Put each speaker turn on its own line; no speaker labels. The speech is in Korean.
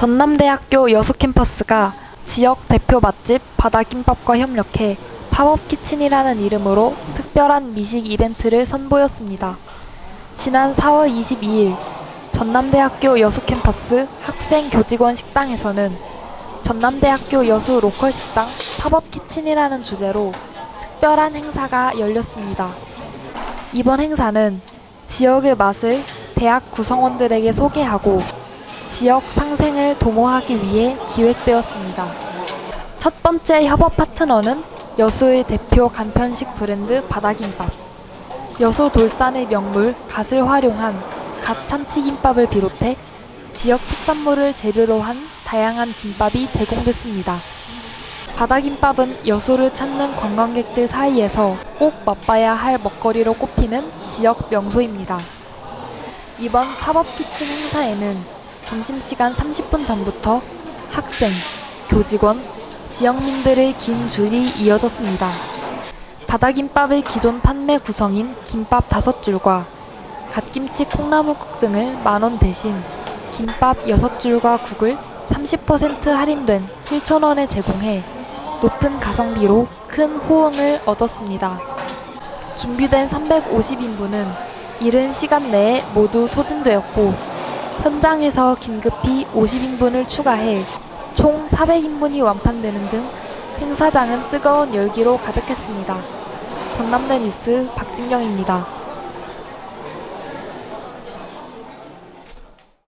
전남대학교 여수 캠퍼스가 지역 대표 맛집 바다김밥과 협력해 팝업 키친이라는 이름으로 특별한 미식 이벤트를 선보였습니다. 지난 4월 22일 전남대학교 여수 캠퍼스 학생 교직원 식당에서는 전남대학교 여수 로컬 식당 팝업 키친이라는 주제로 특별한 행사가 열렸습니다. 이번 행사는 지역의 맛을 대학 구성원들에게 소개하고 지역 상생을 도모하기 위해 기획되었습니다. 첫 번째 협업 파트너는 여수의 대표 간편식 브랜드 바다김밥. 여수 돌산의 명물 갓을 활용한 갓 참치김밥을 비롯해 지역 특산물을 재료로 한 다양한 김밥이 제공됐습니다. 바다김밥은 여수를 찾는 관광객들 사이에서 꼭 맛봐야 할 먹거리로 꼽히는 지역 명소입니다. 이번 팝업 키친 행사에는 점심시간 30분 전부터 학생, 교직원, 지역민들의 긴 줄이 이어졌습니다. 바다김밥의 기존 판매 구성인 김밥 5줄과 갓김치 콩나물국 등을 만원 대신 김밥 6줄과 국을 30% 할인된 7,000원에 제공해 높은 가성비로 큰 호응을 얻었습니다. 준비된 350인분은 이른 시간 내에 모두 소진되었고 현장에서 긴급히 50인분을 추가해 총 400인분이 완판되는 등 행사장은 뜨거운 열기로 가득했습니다. 전남대 뉴스 박진경입니다.